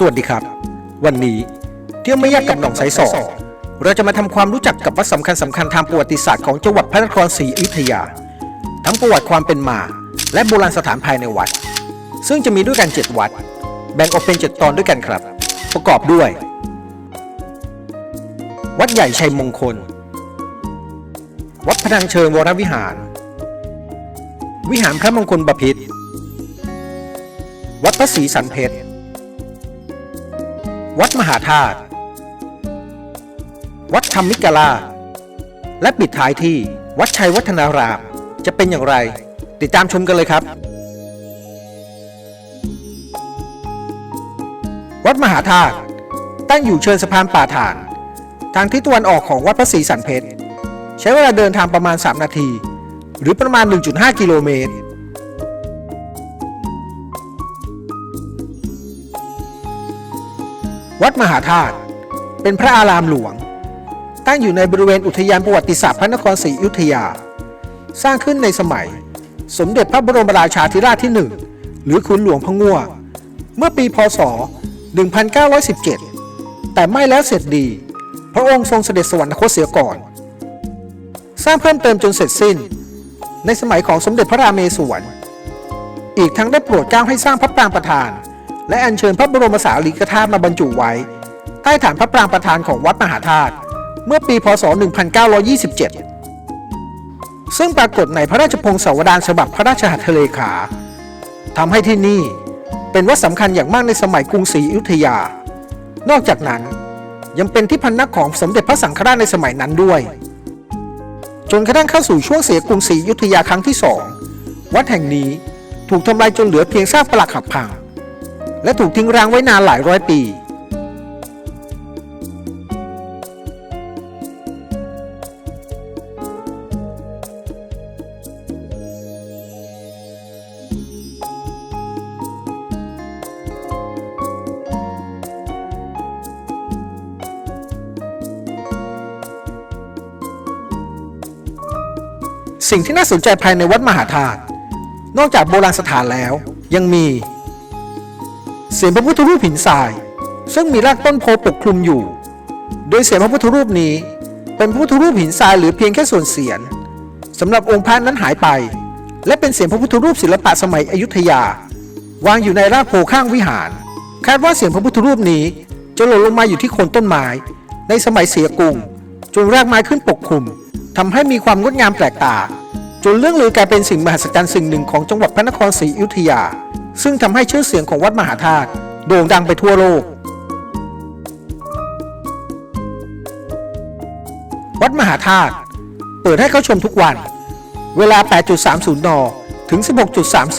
สวัสดีครับ วันนี้เที่ยวไม่ยากกับหนองสายสองเราจะมาทำความรู้จักกับวัดสำคัญสำคัญทางประวัติศาสตร์ของจังหวัดพระนครศรีอยุธยา ทั้งประวัติความเป็นมา และโบราณสถานภายในวัด ซึ่งจะมีด้วยกัน7วัด แบ่งออกเป็น 7 ตอนด้วยกันครับ ประกอบด้วย วัดใหญ่ชัยมงคล วัดพนังเชิงวรวิหาร วิหารพระมงคลบพิตรวัดพระศรีสันเพชร วัดมหาธาตุวัดธรรมิกราและปิดท้ายที่วัดชัยวัฒนาราม จะเป็นอย่างไร ติดตามชมกันเลยครับ วัดมหาธาตุตั้งอยู่เชิญสะพานป่าฐาน ทางทิศตะวันออกของวัดพระศรีสันเพชรใช้เวลาเดินทางประมาณ 3 นาที หรือประมาณ 1.5 กิโลเมตร วัดมหาธาตุเป็นพระอารามหลวง ตั้งอยู่ในบริเวณอุทยานประวัติศาสตร์พระนครศรีอยุธยา สร้างขึ้นในสมัย สมเด็จพระบรมราชาธิราชที่หนึ่งหรือขุนหลวงพงัวเมื่อปีพศ 1917 แต่ไม่แล้วเสร็จดี พระองค์ทรงเสด็จสวรรคตเสียก่อน สร้างเพิ่มเติมจนเสร็จสิ้น ในสมัยของสมเด็จพระราเมศวร อีกทั้งได้โปรดเกล้าให้สร้างพระปรางประธาน และอัญเชิญพระบรมสารีริกธาตุมาบรรจุไว้ ใต้ฐานพระปรางประธานของวัดมหาธาตุเมื่อปีพศ 1927 ซึ่งปรากฏในพระราชพงศาวดารฉบับพระราชหัตถเลขาทำให้ที่นี่เป็นวัดสำคัญอย่างมากในสมัยกรุงศรีอยุธยา นอกจากนั้นยังเป็นที่พำนักของสมเด็จพระสังฆราชในสมัยนั้นด้วย จนกระทั่งเข้าสู่ช่วงเสียกรุงศรีอยุธยาครั้งที่สองวัดแห่งนี้ถูกทำลายจนเหลือเพียงซากปรักหักพัง และถูกทิ้งร้างไว้นานหลายร้อยปี สิ่งที่น่าสนใจภายในวัดมหาธาตุนอกจากโบราณสถานแล้ว ยังมี เสียงพระพุทธรูปหินทราย ซึ่งมีรากต้นโพปกคลุมอยู่ โดยเสียงพระพุทธรูปนี้ เป็นพระพุทธรูปหินทรายหรือเพียงแค่ส่วนเสียนสำหรับองค์พระนั้นหายไป และเป็นเสียงพระพุทธรูปศิลปะสมัยอยุธยา วางอยู่ในรากโพข้างวิหาร คาดว่าเสียงพระพุทธรูปนี้จะหล่นลงมาอยู่ที่โคนต้นไม้ ในสมัยเสียกรุงจนรากไม้ขึ้นปกคลุมทำให้มีความงดงามแปลกตาจนเรื่องลือกลายเป็นสิ่งมหัศจรรย์สิ่งหนึ่งของจังหวัดพระนครศรีอยุธยา ซึ่งทำให้ชื่อเสียงของวัดมหาธาตุโด่งดังไปทั่วโลก วัดมหาธาตุเปิดให้เข้าชมทุกวัน เวลา 8.30 น ถึง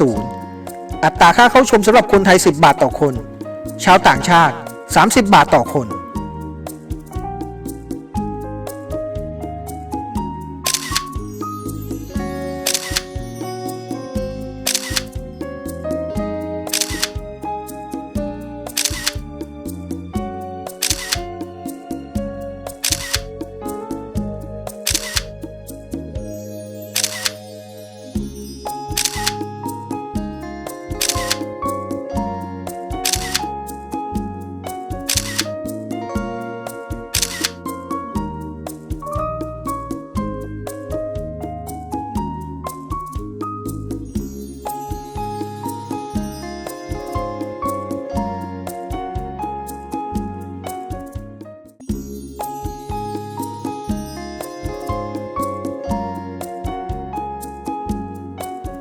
16.30 อัตราค่าเข้าชมสำหรับคนไทย 10 บาทต่อคน ชาวต่างชาติ 30 บาทต่อคน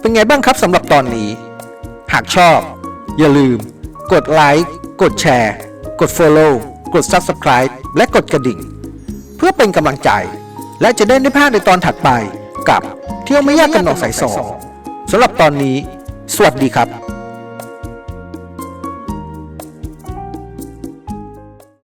เป็นไงบ้างครับสำหรับตอนนี้ หากชอบ อย่าลืม กดไลค์กดแชร์ กด Follow กด Subscribe และกดกระดิ่ง เพื่อเป็นกำลังใจ และจะได้ไม่พลาดในตอนถัดไปกับเที่ยวไม่ยากกันหนองสายสองสำหรับตอนนี้ สวัสดีครับ